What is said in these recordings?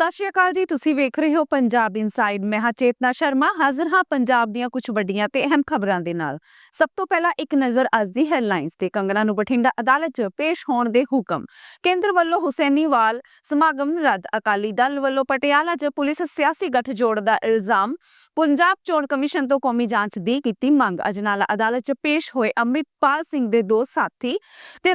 ਸਤਿ ਸ਼੍ਰੀ ਅਕਾਲ ਜੀ, ਤੁਸੀਂ ਵੇਖ ਰਹੇ ਹੋ ਪੰਜਾਬ ਇਨਸਾਈਡ ਮੈਂ ਹਾਂ ਚੇਤਨਾ ਸ਼ਰਮਾ, ਹਾਜ਼ਰ ਹਾਂ ਪੰਜਾਬ ਦੀਆਂ ਕੁਝ ਵੱਡੀਆਂ ਤੇ ਅਹਿਮ ਖਬਰਾਂ ਦੇ ਨਾਲ। ਸਭ ਤੋਂ ਪਹਿਲਾਂ ਇੱਕ ਨਜ਼ਰ ਅੱਜ ਦੀ ਹੈਡਲਾਈਨਸ ਤੇ। ਕੰਗਨਾ ਨੂੰ ਬਠਿੰਡਾ ਅਦਾਲਤ 'ਚ ਪੇਸ਼ ਹੋਣ ਦੇ ਹੁਕਮ। ਕੇਂਦਰ ਵੱਲੋਂ ਹੁਸੈਨੀਵਾਲ ਸਮਾਗਮ ਰੱਦ। ਅਕਾਲੀ ਦਲ ਵੱਲੋਂ ਪਟਿਆਲਾ 'ਚ ਪੁਲਿਸ ਸਿਆਸੀ ਗੱਠਜੋੜ ਦਾ ਇਲਜ਼ਾਮ। ਪੰਜਾਬ ਚੋਣ ਕਮਿਸ਼ਨ ਤੋਂ ਕੌਮੀ ਜਾਂਚ ਦੀ ਕੀਤੀ ਮੰਗ। ਅਜਨਾਲਾ ਅਦਾਲਤ 'ਚ ਪੇਸ਼ ਹੋਏ ਅਮਿਤਪਾਲ ਸਿੰਘ ਦੇ ਦੋ ਸਾਥੀ ਤੇ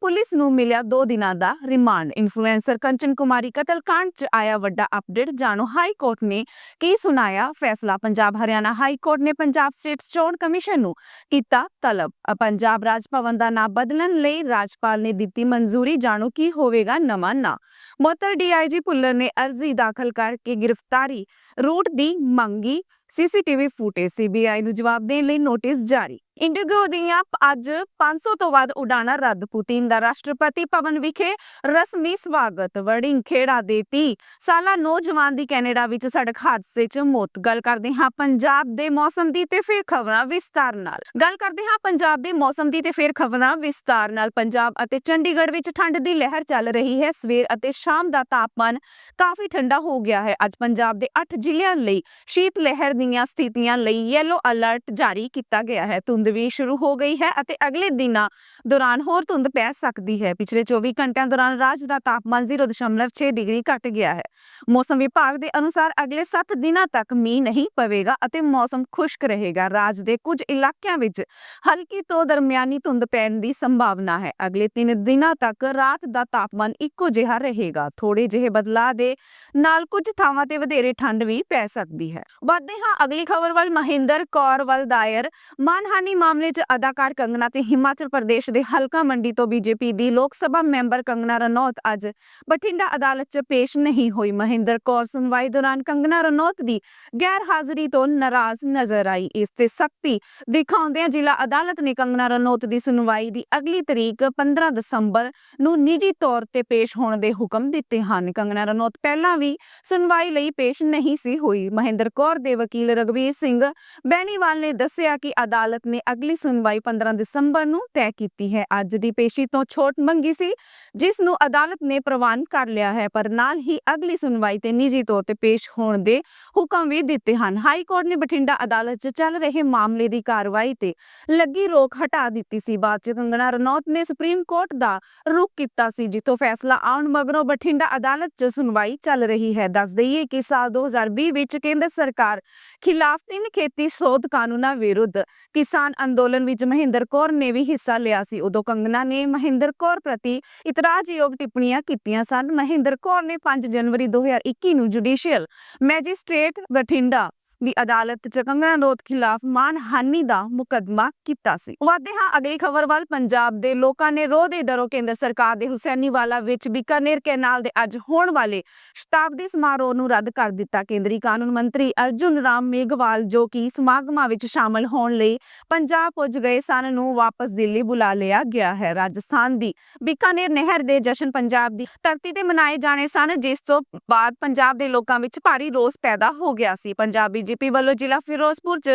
ਪੁਲਿਸ ਨੂੰ ਮਿਲਿਆ 2 ਦਿਨਾਂ ਦਾ ਰਿਮਾਂਡ। ਇਨਫਲੂਐਂਸਰ ਕੰਚਨ ਕੁਮਾਰੀ ਕਤਲकांड 'ਚ ਆਇਆ ਵੱਡਾ ਅਪਡੇਟ। ਜਾਣੋ, ਹਾਈ ਕੋਰਟ ਨੇ ਕੀ ਸੁਣਾਇਆ? ਫੈਸਲਾ ਪੰਜਾਬ, ਹਰਿਆਣਾ ਹਾਈ ਕੋਰਟ ਨੇ ਪੰਜਾਬ ਸਟੇਟ ਚੋਣ ਕਮਿਸ਼ਨ ਨੂੰ ਕੀਤਾ ਤਲਬ। ਪੰਜਾਬ ਰਾਜ ਭਵਨ ਦਾ ਨਾਂ ਬਦਲਣ ਲਈ ਰਾਜਪਾਲ ਨੇ ਦਿੱਤੀ ਮਨਜ਼ੂਰੀ। ਜਾਣੋ ਕੀ ਹੋਵੇਗਾ ਨਵਾਂ ਨਾਂ। ਮੁਅੱਤਲ ਡੀਆਈਜੀ ਭੁੱਲਰ ਨੇ ਅਰਜ਼ੀ ਦਾਖਲ ਕਰਕੇ ਗ੍ਰਿਫਤਾਰੀ। ਰੂਟ ਦੀ ਮੰਗੀ ਸੀਸੀਟੀਵੀ ਫੁਟੇਜ ਸੀਬੀਆਈ ਨੂੰ ਜਵਾਬ ਦੇਣ ਲਈ ਨੋਟਿਸ ਜਾਰੀ। ਇੰਡੀਗੋ ਦੀਆਂ ਅੱਜ 500 ਤੋਂ ਵੱਧ ਉਡਾਣਾਂ ਰੱਦ ਪੁਤਿਨ ਦਾ ਰਾਸ਼ਟਰਪਤੀ ਭਵਨ ਵਿਖੇ ਰਸਮੀ ਸਵਾਗਤ। ਵੜਿੰਗ ਖੇੜਾ ਦੇ 30 ਸਾਲਾ ਨੌਜਵਾਨ ਦੀ ਕੈਨੇਡਾ ਵਿੱਚ ਸੜਕ ਹਾਦਸੇ 'ਚ ਮੌਤ। ਗੱਲ ਕਰਦੇ ਹਾਂ ਪੰਜਾਬ ਦੇ ਮੌਸਮ ਦੀ ਤੇ ਫਿਰ ਖਬਰਾਂ ਵਿਸਤਾਰ ਨਾਲ। ਗੱਲ ਕਰਦੇ ਹਾਂ ਪੰਜਾਬ ਦੇ ਮੌਸਮ ਦੀ ਤੇ ਫਿਰ ਖਬਰਾਂ ਵਿਸਤਾਰ ਨਾਲ। ਪੰਜਾਬ ਅਤੇ ਚੰਡੀਗੜ੍ਹ ਵਿੱਚ ਠੰਡ ਦੀ ਲਹਿਰ ਚੱਲ ਰਹੀ ਹੈ। ਸਵੇਰ ਅਤੇ ਸ਼ਾਮ ਦਾ ਤਾਪਮਾਨ ਕਾਫੀ ਠੰਡਾ ਹੋ ਗਿਆ ਹੈ। ਅੱਜ ਪੰਜਾਬ ਦੇ 8 ਜ਼ਿਲ੍ਹਿਆਂ ਲਈ ਸ਼ੀਤ ਲਹਿਰ ਦੀਆਂ ਸਥਿਤੀਆਂ ਲਈ ਯੈਲੋ ਅਲਰਟ ਜਾਰੀ ਕੀਤਾ ਗਿਆ ਹੈ। ਧੁੰਦ ਵੀ ਸ਼ੁਰੂ ਹੋ ਗਈ ਹੈ ਅਤੇ ਅਗਲੇ ਦਿਨਾਂ ਦੌਰਾਨ ਹੋਰ ਧੁੰਦ ਪੈ ਸਕਦੀ ਹੈ। ਪਿਛਲੇ 24 ਘੰਟਿਆਂ ਦੌਰਾਨ ਰਾਜ ਦਾ ਤਾਪਮਾਨ 0.6 ਡਿਗਰੀ ਘਟ ਗਿਆ ਹੈ। ਮੌਸਮ ਵਿਭਾਗ ਦੇ ਅਨੁਸਾਰ ਅਗਲੇ 7 ਦਿਨਾਂ ਤੱਕ ਮੀਂਹ ਨਹੀਂ ਪਵੇਗਾ ਅਤੇ ਮੌਸਮ ਖੁਸ਼ਕ ਰਹੇਗਾ। ਰਾਜ ਦੇ ਕੁਝ ਇਲਾਕਿਆਂ ਵਿੱਚ ਹਲਕੀ ਤੋਂ ਦਰਮਿਆਨੀ ਧੁੰਦ ਪੈਣ ਦੀ ਸੰਭਾਵਨਾ ਹੈ। ਅਗਲੇ 3 ਦਿਨਾਂ ਤੱਕ ਰਾਤ ਦਾ ਤਾਪਮਾਨ ਇੱਕੋ ਜਿਹਾ ਰਹੇਗਾ। ਥੋੜੇ ਜਿਹੇ ਬਦਲਾਅ ਦੇ ਨਾਲ ਕੁਝ ਥਾਵਾਂ ਤੇ ਵਧੇਰੇ ਠੰਡ ਵੀ ਪੈ ਸਕਦੀ ਹੈ। ਵੱਧਦੇ ਹਾਂ ਅਗਲੀ ਖਬਰ ਵੱਲ। ਮਹਿੰਦਰ ਕੌਰ ਵੱਲ ਦਾਇਰ। ਮਾਨਹਾਨੀ ਮਾਮਲੇ 'ਚ ਅਦਾਕਾਰ ਕੰਗਨਾ ਤੇ ਹਿਮਾਚਲ ਪ੍ਰਦੇਸ਼ ਦੇ ਹਲਕਾ ਮੰਡੀ ਤੋਂ ਬੀਜੇਪੀ ਦੀ ਲੋਕ ਸਭਾ ਮੈਂਬਰ ਕੰਗਨਾ ਰਣੌਤ ਅੱਜ ਬਠਿੰਡਾ ਅਦਾਲਤ 'ਚ ਪੇਸ਼ ਨਹੀਂ ਹੋਈ। ਮਹਿੰਦਰ ਕੌਰ ਸੁਣਵਾਈ ਦੌਰਾਨ ਕੰਗਨਾ ਰਣੌਤ ਦੀ ਗੈਰ ਹਾਜ਼ਰੀ ਤੋਂ ਨਾਰਾਜ਼ ਨਜ਼ਰ ਆਈ। ਇਸ ਤੇ ਸਖਤੀ ਦਿਖਾਉਂਦਿਆਂ ਜ਼ਿਲ੍ਹਾ ਅਦਾਲਤ ਨੇ ਕੰਗਨਾ ਰਣੌਤ ਦੀ ਸੁਣਵਾਈ ਦੀ ਅਗਲੀ ਤਰੀਕ 15 ਦਸੰਬਰ ਨੂੰ ਨਿੱਜੀ ਤੌਰ ਤੇ ਪੇਸ਼ ਹੋਣ ਦੇ ਹੁਕਮ ਦਿੱਤੇ ਹਨ। ਕੰਗਨਾ ਰਣੌਤ ਪਹਿਲਾਂ ਵੀ ਸੁਣਵਾਈ ਲਈ ਪੇਸ਼ ਨਹੀਂ ਸੀ ਹੋਈ। ਮਹਿੰਦਰ ਕੌਰ ਦੇ ਵਕੀਲ ਰਗਵੀਰ ਸਿੰਘ ਬੈਣੀਵਾਲ ਨੇ ਦੱਸਿਆ ਕਿ ਅਦਾਲਤ ਨੇ ਅਗਲੀ ਸੁਣਵਾਈ 15 ਦਸੰਬਰ ਨੂੰ ਤੈਅ ਕੀਤੀ ਹੈ। ਅੱਜ ਦੀ ਪੇਸ਼ੀ ਤੋਂ ਛੋਟ ਮੰਗੀ ਸੀ, ਜਿਸ ਨੂੰ ਅਦਾਲਤ ਨੇ ਪ੍ਰਵਾਨ ਕਰ ਲਿਆ ਹੈ, ਪਰ ਨਾਲ ਹੀ ਅਗਲੀ ਸੁਣਵਾਈ ਤੇ ਨਿੱਜੀ ਤੌਰ ਤੇ ਪੇਸ਼ ਹੋਣ ਦੇ ਹੁਕਮ ਵੀ ਦਿੱਤੇ ਹਨ। ਹਾਈ ਕੋਰਟ ਨੇ ਬਠਿੰਡਾ ਅਦਾਲਤ 'ਚ ਚੱਲ ਰਹੇ ਮਾਮਲੇ ਦੀ ਕਾਰਵਾਈ ਤੇ ਲੱਗੀ ਰੋਕ ਹਟਾ ਦਿੱਤੀ ਸੀ। ਬਾਅਦ 'ਚ ਕੰਗਣਾ ਰਣੌਤ ਨੇ ਸੁਪਰੀਮ ਕੋਰਟ ਦਾ ਰੁਖ ਕੀਤਾ ਸੀ, ਜਿੱਥੋਂ ਫੈਸਲਾ ਆਉਣ ਮਗਰੋਂ ਬਠਿੰਡਾ ਅਦਾਲਤ 'ਚ ਸੁਣਵਾਈ ਚੱਲ ਰਹੀ ਹੈ। ਦੱਸ ਦਈਏ ਕਿ ਸਾਲ 2020 ਵਿੱਚ ਕੇਂਦਰ ਸਰਕਾਰ ਖਿਲਾਫ ਤਿੰਨ ਖੇਤੀ ਸੋਧ ਕਾਨੂੰਨਾਂ ਵਿਰੁੱਧ ਕਿਸਾਨ ਅੰਦੋਲਨ ਵਿੱਚ ਮਹਿੰਦਰ ਕੌਰ ਨੇ ਵੀ ਹਿੱਸਾ ਲਿਆ ਸੀ। ਉਦੋਂ ਕੰਗਨਾ ਨੇ ਮਹਿੰਦਰ ਕੌਰ ਪ੍ਰਤੀ ਇਤਰਾਜ਼ਯੋਗ ਟਿੱਪਣੀਆਂ ਕੀਤੀਆਂ ਸਨ। ਮਹਿੰਦਰ ਕੌਰ ਨੇ 5 ਜਨਵਰੀ 2021 ਨੂੰ ਜੁਡੀਸ਼ੀਅਲ ਮੈਜਿਸਟ੍ਰੇਟ ਬਠਿੰਡਾ ਦੀ ਅਦਾਲਤ 'ਚ ਕੰਗਣਾ ਰਣੌਤ ਖਿਲਾਫ ਮਾਨਹਾਨੀ ਦਾ ਮੁਕੱਦਮਾ ਕੀਤਾ ਸੀ। ਵਾਦੇ ਹਾਂ, ਅਗਲੀ ਖਬਰ ਵੱਲ ਪੰਜਾਬ ਦੇ ਲੋਕਾਂ ਨੇ ਰੋਹ ਦੇ ਡਰੋ ਕੇਂਦਰ ਸਰਕਾਰ ਦੇ ਹੁਸੈਨੀਵਾਲਾ ਵਿੱਚ ਬੀਕਾਨੇਰ ਕੈਨਾਲ ਦੇ ਅੱਜ ਹੋਣ ਵਾਲੇ ਸ਼ਤਾਬਦੀ ਸਮਾਰੋਹ ਨੂੰ ਰੱਦ ਕਰ ਦਿੱਤਾ। ਕੇਂਦਰੀ ਕਾਨੂੰਨ ਮੰਤਰੀ ਅਰਜੁਨ ਰਾਮ ਮੇਘਵਾਲ, ਜੋ ਕਿ ਸਮਾਗਮਾਂ ਵਿੱਚ ਸ਼ਾਮਲ ਹੋਣ ਲਈ ਪੰਜਾਬ ਪੁੱਜ ਗਏ ਸਨ, ਨੂੰ ਵਾਪਸ ਦਿੱਲੀ ਬੁਲਾ ਲਿਆ ਗਿਆ ਹੈ। ਰਾਜਸਥਾਨ ਦੀ ਬੀਕਾਨੇਰ ਨਹਿਰ ਦੇ ਜਸ਼ਨ ਪੰਜਾਬ ਦੀ ਧਰਤੀ ਤੇ ਮਨਾਏ ਜਾਣੇ ਸਨ, ਜਿਸ ਤੋਂ ਬਾਅਦ ਪੰਜਾਬ ਦੇ ਲੋਕਾਂ ਵਿੱਚ ਭਾਰੀ ਰੋਸ ਪੈਦਾ ਹੋ ਗਿਆ ਸੀ। ਪੰਜਾਬੀ ਬੀਜੇਪੀ ਵੱਲੋਂ ਜ਼ਿਲ੍ਹਾ ਫਿਰੋਜ਼ਪੁਰ 'ਚ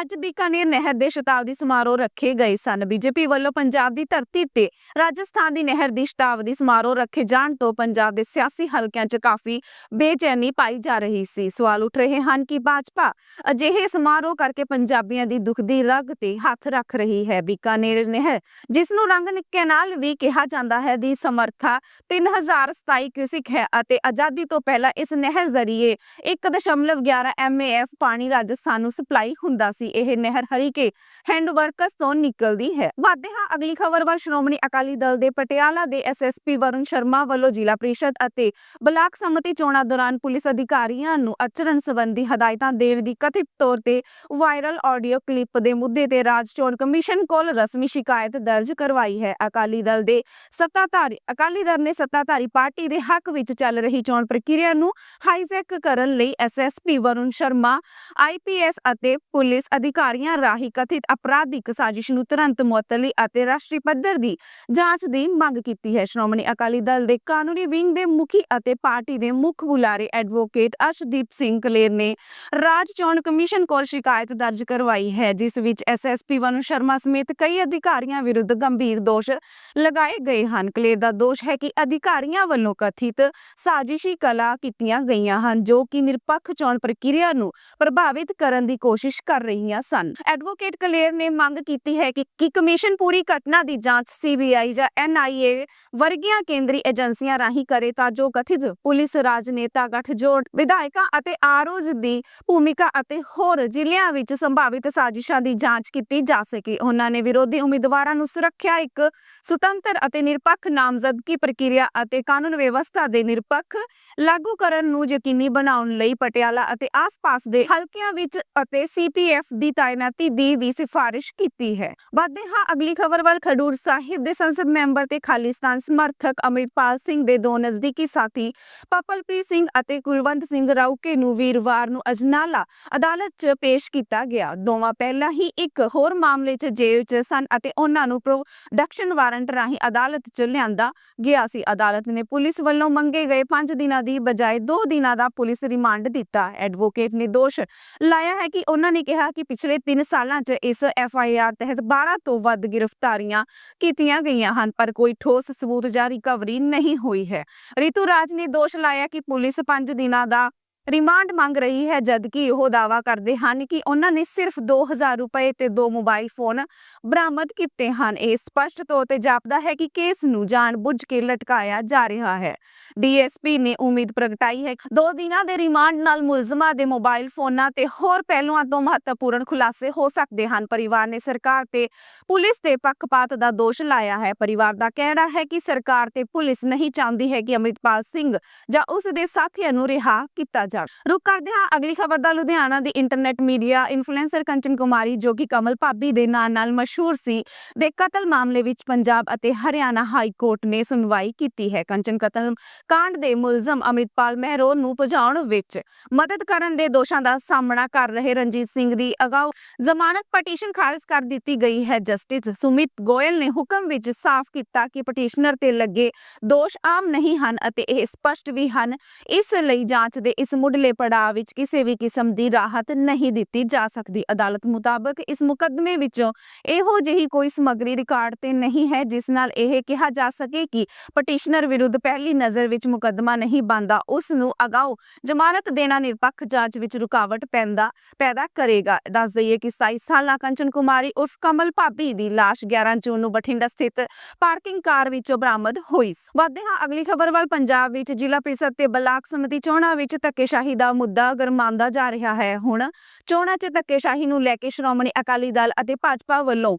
ਅੱਜ ਬੀਕਾਨੇਰ ਨਹਿਰ ਦੇ ਸ਼ਤਾਬਦੀ ਸਮਾਰੋਹ ਰੱਖੇ ਗਏ ਸਨ। ਬੀਜੇਪੀ ਵੱਲੋਂ ਪੰਜਾਬ ਦੀ ਧਰਤੀ ਤੇ ਰਾਜਸਥਾਨ ਦੀ ਨਹਿਰ ਦੀ ਸ਼ਤਾਬਦੀ ਸਮਾਰੋਹ ਰੱਖੇ ਜਾਣ ਤੋਂ ਪੰਜਾਬ ਦੇ ਸਿਆਸੀ ਹਲਕਿਆਂ 'ਚ ਕਾਫੀ ਬੇਚੈਨੀ ਪਾਈ ਜਾ ਰਹੀ ਸੀ। ਸਵਾਲ ਉੱਠ ਰਹੇ ਹਨ ਕਿ ਭਾਜਪਾ ਅਜਿਹੇ ਸਮਾਰੋਹ ਕਰਕੇ ਪੰਜਾਬੀਆਂ ਦੀ ਦੁੱਖ ਦੀ ਰਗ ਤੇ ਹੱਥ ਰੱਖ ਰਹੀ ਹੈ। ਬੀਕਾਨੇਰ ਨਹਿਰ, ਜਿਸ ਨੂੰ ਰੰਗ ਨਿੱਕੇ ਨਾਲ ਵੀ ਕਿਹਾ ਜਾਂਦਾ ਹੈ, ਦੀ ਸਮਰੱਥਾ 3027 ਕਿਊਸਿਕ ਹੈ ਅਤੇ ਆਜ਼ਾਦੀ ਤੋਂ ਪਹਿਲਾਂ ਇਸ ਨਹਿਰ ਜ਼ਰੀਏ 1.11 ਐਮਏਐਫ ਪਾਣੀ ਰਾਜਸਥਾਨ ਨੂੰ ਸਪਲਾਈ ਹੁੰਦਾ ਸੀ। ਇਹ ਨਹਿਰ ਹਰੀਕੇ ਹੈਂਡ ਵਰਕਸ ਤੋਂ ਨਿਕਲਦੀ ਹੈ। ਵਾਦੇ ਹਾਂ, ਅਗਲੀ ਖਬਰ ਵੱਲ ਸ਼੍ਰੋਮਣੀ ਅਕਾਲੀ ਦਲ ਦੇ ਪਟਿਆਲਾ ਦੇ ਐਸਐਸਪੀ ਵਰੁਣ ਸ਼ਰਮਾ ਵੱਲੋਂ ਜ਼ਿਲ੍ਹਾ ਪ੍ਰੀਸ਼ਦ ਅਤੇ ਬਲਾਕ ਸੰਮਤੀ ਚੋਣਾਂ ਦੌਰਾਨ ਪੁਲਿਸ ਅਧਿਕਾਰੀਆਂ ਨੂੰ ਆਚਰਣ ਸੰਬੰਧੀ ਹਦਾਇਤਾਂ ਦੇਣ ਦੀ ਕਥਿਤ ਤੌਰ ਤੇ ਵਾਇਰਲ ਆਡੀਓ ਕਲਿੱਪ ਦੇ ਮੁੱਦੇ ਤੇ ਰਾਜ ਚੋਣ ਕਮਿਸ਼ਨ ਕੋਲ ਰਸਮੀ ਸ਼ਿਕਾਇਤ ਦਰਜ ਕਰਵਾਈ ਹੈ। ਅਕਾਲੀ ਦਲ ਦੇ ਸੱਤਾਧਾਰੀ ਅਕਾਲੀ ਦਲ ਨੇ ਸੱਤਾਧਾਰੀ ਪਾਰਟੀ ਦੇ ਹੱਕ ਵਿੱਚ ਚੱਲ ਰਹੀ ਚੋਣ ਪ੍ਰਕਿਰਿਆ ਨੂੰ ਹਾਈਜੈਕ ਕਰਨ ਲਈ ਐਸਐਸਪੀ ਵਰੁਣ ਸ਼ਰਮਾ ਆਈਪੀਐਸ ਅਤੇ ਪੁਲਿਸ ਅਧਿਕਾਰੀਆਂ ਰਾਹੀਂ ਕਥਿਤ ਅਪਰਾਧਿਕ ਸਾਜ਼ਿਸ਼ ਨੂੰ ਤੁਰੰਤ ਮੁਅੱਤਲੀ ਅਤੇ ਰਾਸ਼ਟਰੀ ਪੱਧਰ ਦੀ ਜਾਂਚ ਦੀ ਮੰਗ ਕੀਤੀ ਹੈ। ਸ਼੍ਰੋਮਣੀ ਅਕਾਲੀ ਦਲ ਦੇ ਕਾਨੂੰਨੀ ਵਿੰਗ ਦੇ ਮੁਖੀ ਅਤੇ ਪਾਰਟੀ ਦੇ ਮੁੱਖ ਬੁਲਾਰੇ ਐਡਵੋਕੇਟ ਅਰਸ਼ਦੀਪ ਸਿੰਘ ਕਲੇਰ ਨੇ ਰਾਜ ਚੋਣ ਕਮਿਸ਼ਨ ਕੋਲ ਸ਼ਿਕਾਇਤ ਦਰਜ ਕਰਵਾਈ ਹੈ, ਜਿਸ ਵਿੱਚ ਐਸਐਸਪੀ ਵਨੂ ਸ਼ਰਮਾ ਸਮੇਤ ਕਈ ਅਧਿਕਾਰੀਆਂ ਵਿਰੁੱਧ ਗੰਭੀਰ ਦੋਸ਼ ਲਗਾਏ ਗਏ ਹਨ। ਕਲੇਰ ਦਾ ਦੋਸ਼ ਹੈ ਕਿ ਅਧਿਕਾਰੀਆਂ ਵੱਲੋਂ ਕਥਿਤ ਸਾਜ਼ਿਸ਼ੀ ਕਲਾ ਕੀਤੀਆਂ ਗਈਆਂ ਹਨ, ਜੋ ਕਿ ਨਿਰਪੱਖ ਚੋਣ ਪ੍ਰਕਿਰਿਆ ਨੂੰ ਪ੍ਰਭਾਵਿਤ ਕਰਨ ਦੀ ਕੋਸ਼ਿਸ਼ ਕਰ ਰਹੀਆਂ ਸਨ। ਐਡਵੋਕੇਟ ਕਲੇਰ ਨੇ ਮੰਗ ਕੀਤੀ ਹੈ ਕਿ ਕਿ ਕਮਿਸ਼ਨ ਪੂਰੀ ਘਟਨਾ ਦੀ ਜਾਂਚ ਸੀਬੀਆਈ ਜਾਂ ਐਨਆਈਏ ਵਰਗੀਆਂ ਕੇਂਦਰੀ ਏਜੰਸੀਆਂ ਰਾਹੀਂ ਕਰੇ ਤਾਂ ਜੋ ਕਥਿਤ ਪੁਲਿਸ ਰਾਜਨੇਤਾ, ਗੱਠਜੋੜ, ਵਿਧਾਇਕਾਂ ਅਤੇ ਆਰਓਜ਼ ਦੀ ਭੂਮਿਕਾ ਅਤੇ ਹੋਰ ਜ਼ਿਲ੍ਹਿਆਂ ਵਿੱਚ ਸੰਭਾਵਿਤ ਸਾਜ਼ਿਸ਼ਾਂ ਦੀ ਜਾਂਚ ਕੀਤੀ ਜਾ ਸਕੇ। ਉਹਨਾਂ ਨੇ ਵਿਰੋਧੀ ਉਮੀਦਵਾਰਾਂ ਨੂੰ ਸੁਰੱਖਿਆ ਇੱਕ ਸੁਤੰਤਰ ਅਤੇ ਨਿਰਪੱਖ ਨਾਮਜ਼ਦਗੀ ਪ੍ਰਕਿਰਿਆ ਅਤੇ ਕਾਨੂੰਨ ਵਿਵਸਥਾ ਦੇ ਨਿਰਪੱਖ ਲਾਗੂ ਕਰਨ ਨੂੰ ਯਕੀਨੀ ਬਣਾਉਣ ਲਈ ਪਟਿਆਲਾ ਅਤੇ ਆਸ-ਪਾਸ ਦੇ ਹਲਕਿਆਂ ਵਿੱਚ ਅਤੇ ਸੀਪੀਐਫ ਦੀ ਤਾਇਨਾਤੀ ਦੀ ਵੀ ਸਿਫਾਰਿਸ਼ ਕੀਤੀ ਹੈ। ਵੱਧਦੇ ਹਾਂ, ਅਗਲੀ ਖਬਰ ਵੱਲ ਖਡੂਰ ਸਾਹਿਬ ਦੇ ਸੰਸਦ ਮੈਂਬਰ ਤੇ ਖਾਲਿਸਤਾਨ ਸਮਰਥਕ ਅਮਰਿਤਪਾਲ ਸਿੰਘ ਦੇ ਦੋ ਨਜ਼ਦੀਕੀ ਸਾਥੀ ਪਪਲਪ੍ਰੀਤ ਸਿੰਘ ਅਤੇ ਕੁਲਵੰਤ ਸਿੰਘ ਰਾਉਕੇ ਨੂੰ ਵੀਰਵਾਰ ਨੂੰ ਅਜਨਾਲਾ ਅਦਾਲਤ 'ਚ ਪੇਸ਼ ਕੀਤਾ ਗਿਆ। ਦੋਵਾਂ ਪਹਿਲਾਂ ਹੀ ਇੱਕ ਹੋਰ ਮਾਮਲੇ 'ਚ ਜੇਲ੍ਹ 'ਚ ਸਨ ਅਤੇ ਉਹਨਾਂ ਨੂੰ ਪ੍ਰੋਡਕਸ਼ਨ ਵਾਰੰਟ ਰਾਹੀਂ ਅਦਾਲਤ 'ਚ ਲਿਆਂਦਾ ਗਿਆ ਸੀ। ਅਦਾਲਤ ਨੇ ਪੁਲਿਸ ਵੱਲੋਂ ਮੰਗੇ ਗਏ 5 ਦਿਨਾਂ ਦੀ ਬਜਾਏ 2 ਦਿਨਾਂ ਦਾ ਪੁਲਿਸ ਰਿਮਾਂਡ ਦਿੱਤਾ। ਐਡਵੋਕੇਟ ਨੇ ਦੋਸ਼ ਲਾਇਆ ਹੈ ਕਿ ਉਹਨਾਂ ਨੇ ਕਿਹਾ ਕਿ ਪਿਛਲੇ 3 ਸਾਲਾਂ 'ਚ ਇਸ ਐਫ ਆਈ ਆਰ ਤਹਿਤ 12 ਤੋਂ ਵੱਧ ਗ੍ਰਿਫਤਾਰੀਆਂ ਕੀਤੀਆਂ ਗਈਆਂ ਹਨ, ਪਰ ਕੋਈ ਠੋਸ ਸਬੂਤ ਜਾਂ ਰਿਕਵਰੀ ਨਹੀਂ ਹੋਈ ਹੈ। ਰਿਤੂ ਰਾਜ ਨੇ ਦੋਸ਼ ਲਾਇਆ ਕਿ ਪੁਲਿਸ 5 ਦਿਨਾਂ ਦਾ ਰਿਮਾਂਡ ਮੰਗ ਰਹੀ ਹੈ ਜਦਕਿ ਉਹ ਦਾਅਵਾ ਕਰਦੇ ਹਨ ਕਿ ਉਹਨਾਂ ਨੇ ਸਿਰਫ 2000 ਰੁਪਏ ਤੇ ਦੋ ਮੋਬਾਈਲ ਫੋਨ ਬਰਾਮਦ ਕੀਤੇ ਹਨ। ਇਹ ਸਪਸ਼ਟ ਤੌਰ ਤੇ ਜਾਪਦਾ ਹੈ ਕਿ ਕੇਸ ਨੂੰ ਜਾਣਬੁੱਝ ਕੇ ਲਟਕਾਇਆ ਜਾ ਰਿਹਾ ਹੈ। ਡੀਐਸਪੀ ਨੇ ਉਮੀਦ ਪ੍ਰਗਟਾਈ ਹੈ ਦੋ ਦਿਨਾਂ ਦੇ ਰਿਮਾਂਡ ਨਾਲ ਮੁਲਜ਼ਮਾਂ ਦੇ ਮੋਬਾਈਲ ਫੋਨਾਂ ਤੇ ਹੋਰ ਪਹਿਲੂਆਂ ਤੋਂ ਮਹੱਤਵਪੂਰਨ ਖੁਲਾਸੇ ਹੋ ਸਕਦੇ ਹਨ। ਪਰਿਵਾਰ ਨੇ ਸਰਕਾਰ ਤੇ ਪੁਲਿਸ ਤੇ ਪੱਖਪਾਤ ਦਾ ਦੋਸ਼ ਲਾਇਆ ਹੈ। ਪਰਿਵਾਰ ਦਾ ਕਹਿਣਾ ਹੈ ਕਿ ਸਰਕਾਰ ਤੇ ਪੁਲਿਸ ਨਹੀਂ ਚਾਹੁੰਦੀ ਹੈ ਕਿ ਅਮਰਿਤਪਾਲ ਸਿੰਘ ਜਾਂ ਉਸ ਦੇ ਸਾਥੀਆਂ ਨੂੰ ਰਿਹਾ ਕੀਤਾ ਜਾਵੇ ਰੁਕ ਕਰਦੇ ਹਾਂ ਅਗਲੀ ਖਬਰ ਦਾ ਲੁਧਿਆਣਾ ਦੀ internet media influencer Kanchan Kumari ਜੋ ਕਿ ਕਮਲ ਭਾਬੀ ਦੇ ਨਾਂ ਨਾਲ ਮਸ਼ਹੂਰ ਸੀ, ਦੇ ਕਤਲ ਮਾਮਲੇ ਵਿੱਚ ਪੰਜਾਬ ਅਤੇ ਹਰਿਆਣਾ ਹਾਈ ਕੋਰਟ ਨੇ ਸੁਣਵਾਈ ਕੀਤੀ ਹੈ। ਕੰਚਨ ਕਤਲ ਕਾਂਡ ਦੇ ਮੁਲਜ਼ਮ ਅਮਰਿਤਪਾਲ ਮਹਿਰੋ ਨੂੰ ਭਜਾਉਣ ਵਿੱਚ ਮਦਦ ਕਰਨ ਦੇ ਦੋਸ਼ਾਂ ਦਾ ਸਾਹਮਣਾ ਕਰ ਰਹੇ ਰਣਜੀਤ ਸਿੰਘ ਦੀ ਅਗਾਊ ਜ਼ਮਾਨਤ ਪਟੀਸ਼ਨ ਖਾਰਜ ਕਰ ਦਿੱਤੀ ਗਈ ਹੈ। ਜਸਟਿਸ ਸੁਮਿਤ ਗੋਇਲ ਨੇ ਹੁਕਮ ਵਿੱਚ ਸਾਫ਼ ਕੀਤਾ ਕਿ ਪਟੀਸ਼ਨਰ ਤੇ ਲੱਗੇ ਦੋਸ਼ ਆਮ ਨਹੀਂ ਹਨ ਅਤੇ ਇਹ ਸਪਸ਼ਟ ਵੀ ਹਨ। ਇਸ ਲਈ ਜਾਂਚ ਦੇ ਇਸ ਮੁੱਢਲੇ ਪੜਾਅ ਵਿੱਚ ਕਿਸੇ ਵੀ ਕਿਸਮ ਦੀ ਰਾਹਤ ਨਹੀਂ ਦਿੱਤੀ ਜਾ ਸਕਦੀ। ਅਦਾਲਤ ਮੁਤਾਬਕ ਇਸ ਮੁਕੱਦਮੇ ਵਿੱਚੋਂ ਇਹੋ ਜਿਹੀ ਕੋਈ ਸਮੱਗਰੀ ਰਿਕਾਰਡ ਤੇ ਨਹੀਂ ਹੈ, ਜਿਸ ਨਾਲ ਇਹ ਕਿਹਾ ਜਾ ਸਕੇ ਕਿ ਪਟੀਸ਼ਨਰ ਵਿਰੁੱਧ ਪਹਿਲੀ ਨਜ਼ਰ ਵਿੱਚ ਮੁਕੱਦਮਾ ਨਹੀਂ ਬਣਦਾ, ਉਸ ਨੂੰ ਅਗਾਊ ਜ਼ਮਾਨਤ ਦੇਣਾ ਨਿਰਪੱਖ ਜਾਂਚ ਵਿੱਚ ਰੁਕਾਵਟ ਪੈਂਦਾ, ਪੈਦਾ ਕਰੇਗਾ। ਦੱਸ ਦਈਏ ਕਿ 27 ਸਾਲਾ ਕੰਚਨ ਕੁਮਾਰੀ ਉਰਫ ਕਮਲ ਭਾਬੀ ਦੀ ਲਾਸ਼ 11 ਜੂਨ ਨੂੰ ਬਠਿੰਡਾ ਸਥਿਤ ਪਾਰਕਿੰਗ ਕਾਰ ਵਿੱਚੋਂ ਬਰਾਮਦ ਹੋਈ ਵਧਦੇ ਹਾਂ ਅਗਲੀ ਖਬਰ ਵੱਲ। ਪੰਜਾਬ ਵਿੱਚ ਜ਼ਿਲ੍ਹਾ ਪ੍ਰੀਸ਼ਦ ਤੇ ਬਲਾਕ ਸਮਿਤੀ ਚੋਣਾਂ ਵਿੱਚ ਧੱਕੇਸ਼ਾਹੀ ਦਾ ਮੁੱਦਾ ਗਰਮਾਉਂਦਾ ਜਾ ਰਿਹਾ ਹੈ, ਹੁਣ ਚੋਣਾਂ 'ਚ ਧੱਕੇਸ਼ਾਹੀ ਨੂੰ ਲੈ ਕੇ ਸ਼੍ਰੋਮਣੀ ਅਕਾਲੀ ਦਲ ਅਤੇ ਭਾਜਪਾ ਵੱਲੋਂ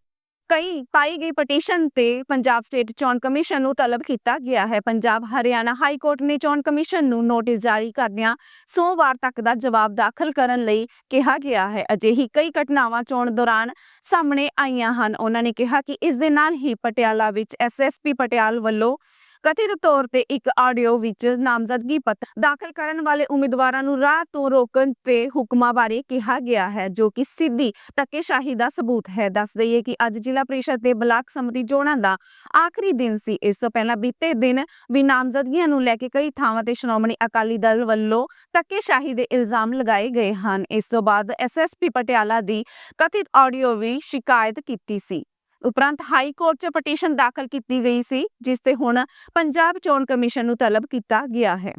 ਕਈ ਪਾਈ ਗਈ ਪਟੀਸ਼ਨ ਤੇ ਪੰਜਾਬ ਸਟੇਟ ਚੋਣ ਕਮਿਸ਼ਨ ਨੂੰ ਤਲਬ ਕੀਤਾ ਗਿਆ ਹੈ। ਪੰਜਾਬ ਹਰਿਆਣਾ ਹਾਈ ਕੋਰਟ ਨੇ ਚੋਣ ਕਮਿਸ਼ਨ ਨੂੰ ਨੋਟਿਸ ਜਾਰੀ ਕਰਦਿਆਂ ਸੋਮਵਾਰ ਤੱਕ ਦਾ ਜਵਾਬ ਦਾਖਲ ਕਰਨ ਲਈ ਕਿਹਾ ਗਿਆ ਹੈ। ਅਜਿਹੀ ਕਈ ਘਟਨਾਵਾਂ ਚੋਣ ਦੌਰਾਨ ਸਾਹਮਣੇ ਆਈਆਂ ਹਨ। ਉਹਨਾਂ ਨੇ ਕਿਹਾ ਕਿ ਇਸ ਦੇ ਨਾਲ ਹੀ ਪਟਿਆਲਾ ਵਿੱਚ ਐਸਐਸਪੀ ਪਟਿਆਲ ਵੱਲੋਂ ਕਥਿਤ ਤੌਰ ਤੇ ਇੱਕ ਆਡੀਓ ਵਿੱਚ ਨਾਮਜ਼ਦਗੀ ਪੱਤਰ ਦਾਖਲ ਕਰਨ ਵਾਲੇ ਉਮੀਦਵਾਰਾਂ ਨੂੰ ਰਾਹ ਤੋਂ ਰੋਕਣ ਤੇ ਹੁਕਮਾਂ ਬਾਰੇ ਕਿਹਾ ਗਿਆ ਹੈ, ਜੋ ਕਿ ਸਿੱਧੀ ਧੱਕੇਸ਼ਾਹੀ ਦਾ ਸਬੂਤ ਹੈ। ਦੱਸ ਦਈਏ ਕਿ ਅੱਜ ਜ਼ਿਲ੍ਹਾ ਪ੍ਰੀਸ਼ਦ ਤੇ ਬਲਾਕ ਸਮਿਤੀ ਚੋਣਾਂ ਦਾ ਆਖਰੀ ਦਿਨ ਸੀ। ਇਸ ਤੋਂ ਪਹਿਲਾਂ ਬੀਤੇ ਦਿਨ ਵੀ ਨਾਮਜ਼ਦਗੀਆਂ ਨੂੰ ਲੈ ਕੇ ਕਈ ਥਾਵਾਂ ਤੇ ਸ਼੍ਰੋਮਣੀ ਅਕਾਲੀ ਦਲ ਵੱਲੋਂ ਧੱਕੇਸ਼ਾਹੀ ਦੇ ਇਲਜ਼ਾਮ ਲਗਾਏ ਗਏ ਹਨ। ਇਸ ਤੋਂ ਬਾਅਦ ਐਸਐਸਪੀ ਪਟਿਆਲਾ ਦੀ ਕਥਿਤ ਆਡੀਓ ਵੀ ਸ਼ਿਕਾਇਤ ਕੀਤੀ ਸੀ। ਉਪਰੰਤ ਹਾਈ ਕੋਰਟ 'ਚ ਪਟੀਸ਼ਨ ਦਾਖਲ ਕੀਤੀ ਗਈ ਸੀ, ਜਿਸ ਤੇ ਹੁਣ ਪੰਜਾਬ ਚੋਣ ਕਮਿਸ਼ਨ ਨੂੰ ਤਲਬ ਕੀਤਾ ਗਿਆ ਹੈ।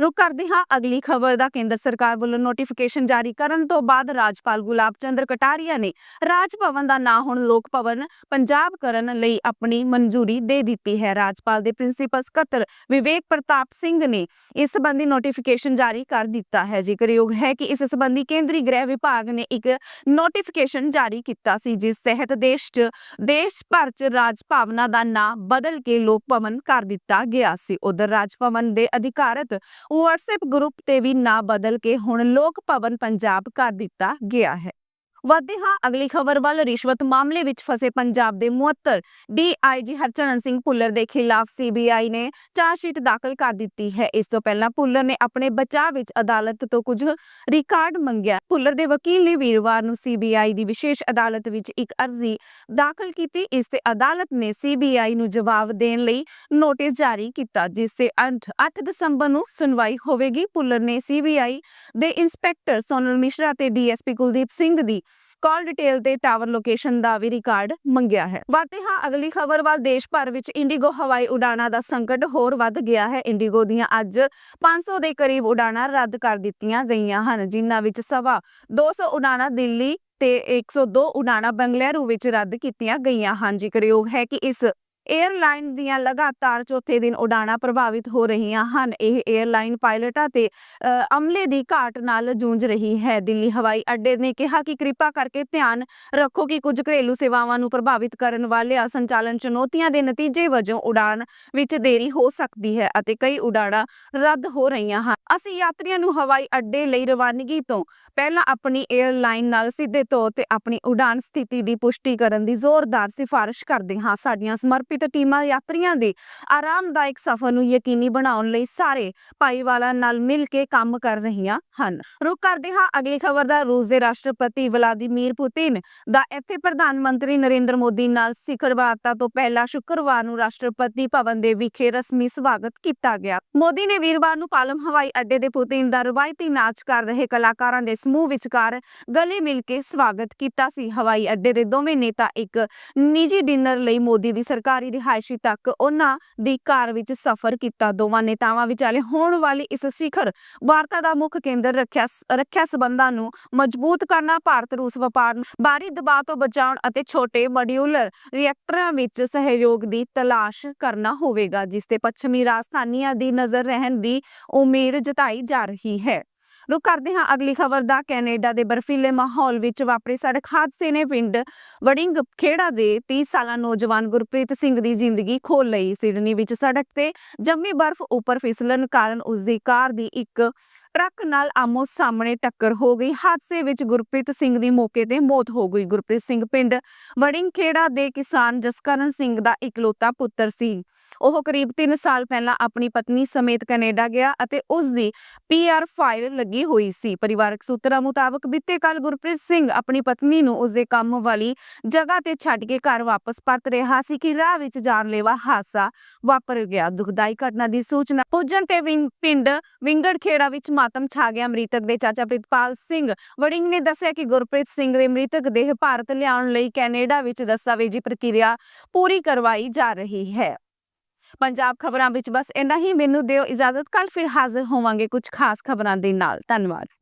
ਰੁਕ ਕਰਦੇ ਹਾਂ। ਅਗਲੀ ਖਬਰ ਦਾ ਕੇਂਦਰ ਸਰਕਾਰ ਵੱਲੋਂ ਨੋਟੀਫਿਕੇਸ਼ਨ ਜਾਰੀ ਕਰਨ ਤੋਂ ਬਾਅਦ ਰਾਜਪਾਲ ਗੁਲਾਬ ਚੰਦਰ ਕਟਾਰੀਆ ਨੇ ਰਾਜ ਭਵਨ ਦਾ ਨਾਂ ਹੁਣ ਲੋਕ ਭਵਨ, ਪੰਜਾਬ ਕਰਨ ਲਈ ਆਪਣੀ ਮਨਜ਼ੂਰੀ ਦੇ ਦਿੱਤੀ ਹੈ। ਰਾਜਪਾਲ ਦੇ ਪ੍ਰਿੰਸੀਪਲ ਸਕੱਤਰ ਵਿਵੇਕ ਪ੍ਰਤਾਪ ਸਿੰਘ ਨੇ ਇਸ ਸੰਬੰਧੀ ਨੋਟੀਫਿਕੇਸ਼ਨ ਜਾਰੀ ਕਰ ਦਿੱਤਾ ਹੈ। ਜ਼ਿਕਰਯੋਗ ਹੈ ਕਿ ਇਸ ਸੰਬੰਧੀ ਕੇਂਦਰੀ ਗ੍ਰਹਿ ਵਿਭਾਗ ਨੇ ਇੱਕ ਨੋਟੀਫਿਕੇਸ਼ਨ ਜਾਰੀ ਕੀਤਾ ਸੀ, ਜਿਸ ਤਹਿਤ ਦੇਸ਼ 'ਚ, ਦੇਸ਼ ਭਰ 'ਚ ਰਾਜ ਭਾਵਨਾ ਦਾ ਨਾਂ ਬਦਲ ਕੇ ਲੋਕ ਭਵਨ ਕਰ ਦਿੱਤਾ ਗਿਆ ਸੀ। ਉਧਰ ਰਾਜ ਭਵਨ ਦੇ ਅਧਿਕਾਰਤ WhatsApp ਗਰੁੱਪ ਤੇ ਵੀ ਨਾ ਬਦਲ ਕੇ ਹੁਣ ਲੋਕ ਭਵਨ ਪੰਜਾਬ ਕਰ ਦਿੱਤਾ ਗਿਆ ਹੈ। ਵਧਦੇ ਹਾਂ। ਅਗਲੀ ਖਬਰ ਵੱਲ ਰਿਸ਼ਵਤ ਮਾਮਲੇ ਵਿੱਚ ਫਸੇ ਪੰਜਾਬ ਦੇ ਮੁਅੱਤਰ ਡੀਆਈਜੀ ਹਰਚਰਨ ਸਿੰਘ ਭੁੱਲਰ ਦੇ ਖਿਲਾਫ ਸੀਬੀਆਈ ਨੇ ਚਾਰਜਸ਼ੀਟ ਦਾਖਲ ਕਰ ਦਿੱਤੀ ਹੈ। ਇਸ ਤੋਂ ਪਹਿਲਾਂ ਭੁੱਲਰ ਨੇ ਆਪਣੇ ਬਚਾਅ ਵਿੱਚ ਅਦਾਲਤ ਤੋਂ ਕੁਝ ਰਿਕਾਰਡ ਮੰਗਿਆ। ਭੁੱਲਰ ਦੇ ਵਕੀਲ ਨੇ ਵੀਰਵਾਰ ਨੂੰ ਸੀਬੀਆਈ ਦੀ ਵਿਸ਼ੇਸ਼ ਅਦਾਲਤ ਵਿੱਚ ਇੱਕ ਅਰਜ਼ੀ ਦਾਖਲ ਕੀਤੀ। ਇਸ ਤੇ ਅਦਾਲਤ ਨੇ ਸੀਬੀਆਈ ਨੂੰ ਜਵਾਬ ਦੇਣ ਲਈ ਨੋਟਿਸ ਜਾਰੀ ਕੀਤਾ, ਜਿਸ ਤੇ 8 ਦਸੰਬਰ ਨੂੰ ਸੁਣਵਾਈ ਹੋਵੇਗੀ। ਭੁੱਲਰ ਨੇ ਸੀਬੀਆਈ ਦੇ ਇੰਸਪੈਕਟਰ ਸੋਨਲ ਮਿਸ਼ਰਾ ਤੇ ਡੀਐਸਪੀ ਕੁਲਦੀਪ ਸਿੰਘ ਦੀ ਕਾਲ ਡਿਟੇਲ ਤੇ ਟਾਵਰ ਲੋਕੇਸ਼ਨ ਦਾ ਵੀ ਰਿਕਾਰਡ ਮੰਗਿਆ ਹੈ। ਵਾਤੇ ਹਾਂ, ਅਗਲੀ ਖਬਰ ਵੱਲ ਦੇਸ਼ ਭਰ ਵਿੱਚ ਇੰਡੀਗੋ ਹਵਾਈ ਉਡਾਣਾਂ ਦਾ ਸੰਕਟ ਹੋਰ ਵੱਧ ਗਿਆ ਹੈ। ਇੰਡੀਗੋ ਦੀਆਂ ਅੱਜ 500 ਦੇ ਕਰੀਬ ਉਡਾਣਾਂ ਰੱਦ ਕਰ ਦਿੱਤੀਆਂ ਗਈਆਂ ਹਨ, ਜਿਨ੍ਹਾਂ ਵਿੱਚ ਸਵਾ 200 ਉਡਾਣਾਂ ਦਿੱਲੀ ਤੇ 102 ਉਡਾਣਾਂ ਬੰਗਲੁਰੂ ਵਿੱਚ ਰੱਦ ਕੀਤੀਆਂ ਗਈਆਂ ਹਨ। ਜ਼ਿਕਰਯੋਗ ਹੈ ਕਿ ਇਸ ਏਅਰਲਾਈਨ ਦੀਆਂ ਲਗਾਤਾਰ ਚੌਥੇ ਦਿਨ ਉਡਾਣਾ ਪ੍ਰਭਾਵਿਤ ਹੋ ਰਹੀਆਂ ਹਨ। ਇਹ 에ਅਰਲਾਈਨ ਪਾਇਲਟਾਂ ਤੇ ਅਮਲੇ ਦੀ ਘਾਟ ਨਾਲ ਜੂਝ ਰਹੀ ਹੈ। ਦਿੱਲੀ ਹਵਾਈ ਅੱਡੇ ਨੇ ਕਿਹਾ ਕਿ ਕਿਰਪਾ ਕਰਕੇ ਧਿਆਨ ਰੱਖੋ ਕਿ ਕੁਝ ਘਰੇਲੂ ਸੇਵਾਵਾਂ ਨੂੰ ਪ੍ਰਭਾਵਿਤ ਕਰਨ ਵਾਲੇ ਸੰਚਾਲਨ ਚੁਣੌਤੀਆਂ ਦੇ ਨਤੀਜੇ ਵਜੋਂ ਉਡਾਨ ਵਿੱਚ ਦੇਰੀ ਹੋ ਸਕਦੀ ਹੈ ਅਤੇ ਕਈ ਉਡਾਣਾਂ ਰੱਦ ਹੋ ਰਹੀਆਂ ਹਨ। ਅਸੀਂ ਯਾਤਰੀਆਂ ਨੂੰ ਹਵਾਈ ਅੱਡੇ ਲਈ ਰਵਾਨਗੀ ਤੋਂ ਪਹਿਲਾਂ ਆਪਣੀ ਏਅਰਲਾਈਨ ਨਾਲ ਸਿੱਧੇ ਤੌਰ ਤੇ ਆਪਣੀ ਉਡਾਣ ਸਥਿਤੀ ਦੀ ਪੁਸ਼ਟੀ ਕਰਨ ਦੀ ਜ਼ੋਰਦਾਰ ਸਿਫਾਰਿਸ਼ ਕਰਦੇ ਹਾਂ। ਸਾਡੀਆਂ ਸਮਰਪਿਤ ਟੀਮਾਂ ਯਾਤਰੀਆਂ ਦੇ ਆਰਾਮਦਾਇਕ ਸਫ਼ਰ ਨੂੰ ਯਕੀਨੀ ਬਣਾਉਣ ਲਈ ਸਾਰੇ ਭਾਈਵਾਲਾਂ ਨਾਲ ਮਿਲ ਕੇ ਕੰਮ ਕਰ ਰਹੀਆਂ ਹਨ। ਰੁਕ ਕਰਦੇ ਹਾਂ, ਅਗਲੀ ਖਬਰ ਦਾ ਰੂਸ ਦੇ ਰਾਸ਼ਟਰਪਤੀ ਵਲਾਦੀਮੀਰ ਪੁਤਿਨ ਦਾ ਇੱਥੇ ਪ੍ਰਧਾਨ ਮੰਤਰੀ ਨਰਿੰਦਰ ਮੋਦੀ ਨਾਲ ਸਿਖਰ ਵਾਰਤਾ ਤੋਂ ਪਹਿਲਾਂ ਸ਼ੁੱਕਰਵਾਰ ਨੂੰ ਰਾਸ਼ਟਰਪਤੀ ਭਵਨ ਦੇ ਵਿਖੇ ਰਸਮੀ ਸਵਾਗਤ ਕੀਤਾ ਗਿਆ। ਮੋਦੀ ਨੇ ਵੀਰਵਾਰ ਨੂੰ ਪਾਲਮ ਹਵਾਈ ਅੱਡੇ ਦੇ ਪੁਤਿਨ ਦਾ ਰਵਾਇਤੀ ਨਾਚ ਕਰ ਰਹੇ ਕਲਾਕਾਰਾਂ ਦੇ ਸਮੂਹ ਵਿਚਕਾਰ ਗਲੇ ਮਿਲ ਕੇ ਸਵਾਗਤ ਕੀਤਾ ਸੀ। ਹਵਾਈ ਅੱਡੇ ਦੇ ਦੋਵੇਂ ਨੇਤਾ ਇੱਕ ਨਿੱਜੀ ਡਿਨਰ ਲਈ ਮੋਦੀ ਦੀ ਸਰਕਾਰੀ ਰਿਹਾਇਸ਼ੀ ਤੱਕ ਉਹਨਾਂ ਦੀ ਕਾਰ ਵਿੱਚ ਸਫ਼ਰ ਕੀਤਾ। ਦੋਵਾਂ ਨੇਤਾਵਾਂ ਵਿਚਾਲੇ ਹੋਣ ਵਾਲੀ ਇਸ ਸਿਖਰ ਵਾਰਤਾ ਦਾ ਮੁੱਖ ਕੇਂਦਰ ਰੱਖਿਆ ਰੱਖਿਆ ਸਬੰਧਾਂ ਨੂੰ ਮਜ਼ਬੂਤ ਕਰਨਾ ਭਾਰਤ ਰੂਸ ਵਪਾਰ ਨੂੰ ਬਾਹਰੀ ਦਬਾਅ ਤੋਂ ਬਚਾਉਣ ਅਤੇ ਛੋਟੇ ਮੋਡਿਊਲਰ ਰਿਐਕਟਰਾਂ ਵਿੱਚ ਸਹਿਯੋਗ ਦੀ ਤਲਾਸ਼ ਕਰਨਾ ਹੋਵੇਗਾ, ਜਿਸ ਤੇ ਪੱਛਮੀ ਰਾਜਧਾਨੀਆਂ ਦੀ ਨਜ਼ਰ ਰਹਿਣ ਦੀ ਉਮੀਦ ਜਤਾਈ ਜਾ ਰਹੀ ਹੈ। ਰੁਕ ਕਰਦੇ ਹਾਂ ਅਗਲੀ ਖਬਰ ਦਾ। ਕੈਨੇਡਾ ਦੇ ਬਰਫੀਲੇ ਮਾਹੌਲ ਵਿੱਚ ਵਾਪਰੇ ਸੜਕ ਹਾਦਸੇ ਨੇ ਪਿੰਡ ਵੜਿੰਗ ਖੇੜਾ ਦੇ 30 ਸਾਲਾ ਨੌਜਵਾਨ ਗੁਰਪ੍ਰੀਤ ਸਿੰਘ ਦੀ ਜ਼ਿੰਦਗੀ ਖੋਲ ਲਈ। ਸਿਡਨੀ ਵਿੱਚ ਸੜਕ ਤੇ ਜੰਮੀ ਬਰਫ਼ ਉੱਪਰ ਫਿਸਲਣ ਕਾਰਨ ਉਸ ਦੀ ਕਾਰ ਦੀ ਇੱਕ ਟਰੱਕ ਨਾਲ ਆਮੋ ਸਾਹਮਣੇ ਟੱਕਰ ਹੋ ਗਈ। ਹਾਦਸੇ ਵਿੱਚ ਗੁਰਪ੍ਰੀਤ ਸਿੰਘ ਦੀ ਮੌਕੇ ਤੇ ਮੌਤ ਹੋ ਗਈ। ਗੁਰਪ੍ਰੀਤ ਸਿੰਘ ਪਿੰਡ ਵੜਿੰਗ ਖੇੜਾ ਦੇ ਕਿਸਾਨ ਜਸਕਰਨ ਸਿੰਘ ਦਾ ਇਕਲੌਤਾ ਪੁੱਤਰ ਸੀ। ਉਹ ਕਰੀਬ 3 ਸਾਲ ਪਹਿਲਾਂ ਆਪਣੀ ਪਤਨੀ ਸਮੇਤ ਕੈਨੇਡਾ ਗਿਆ ਅਤੇ ਉਸ ਦੀ ਪੀਆਰ ਫਾਈਲ ਲੱਗੀ ਹੋਈ ਸੀ। ਪਰਿਵਾਰਕ ਸੂਤਰਾਂ ਮੁਤਾਬਕ ਬੀਤੇ ਕੱਲ ਗੁਰਪ੍ਰੀਤ ਸਿੰਘ ਆਪਣੀ ਪਤਨੀ ਨੂੰ ਉਸ ਦੇ ਕੰਮ ਵਾਲੀ ਜਗ੍ਹਾ ਤੇ ਛੱਡ ਕੇ ਘਰ ਵਾਪਸ ਪਰਤ ਰਿਹਾ ਸੀ ਕਿ ਰਾਹ ਵਿੱਚ ਜਾਨਲੇਵਾ ਹਾਦਸਾ ਵਾਪਰ ਗਿਆ। ਦੁਖਦਾਈ ਘਟਨਾ ਦੀ ਸੂਚਨਾ ਪੁੱਜਣ ਤੇ ਪਿੰਡ ਵਿੰਗੜ ਖੇੜਾ ਵਿੱਚ ਮਾਤਮ ਛਾ ਗਿਆ। ਮ੍ਰਿਤਕ ਦੇ ਚਾਚਾ ਪ੍ਰਿਤਪਾਲ ਸਿੰਘ ਵੜਿੰਗ ਨੇ ਦੱਸਿਆ ਕਿ ਗੁਰਪ੍ਰੀਤ ਸਿੰਘ ਦੇ ਮ੍ਰਿਤਕ ਦੇਹ ਭਾਰਤ ਲਿਆਉਣ ਲਈ ਕੈਨੇਡਾ ਵਿੱਚ ਦਸਤਾਵੇਜ਼ੀ ਪ੍ਰਕਿਰਿਆ ਪੂਰੀ ਕਰਵਾਈ ਜਾ ਰਹੀ ਹੈ। ਪੰਜਾਬ ਖਬਰਾਂ ਵਿੱਚ ਬਸ ਇੰਨਾ ਹੀ। ਮੈਨੂੰ ਦਿਓ ਇਜਾਜ਼ਤ ਕੱਲ ਫਿਰ ਹਾਜ਼ਰ ਹੋਵਾਂਗੇ ਕੁਝ ਖਾਸ ਖਬਰਾਂ ਦੇ ਨਾਲ। ਧੰਨਵਾਦ।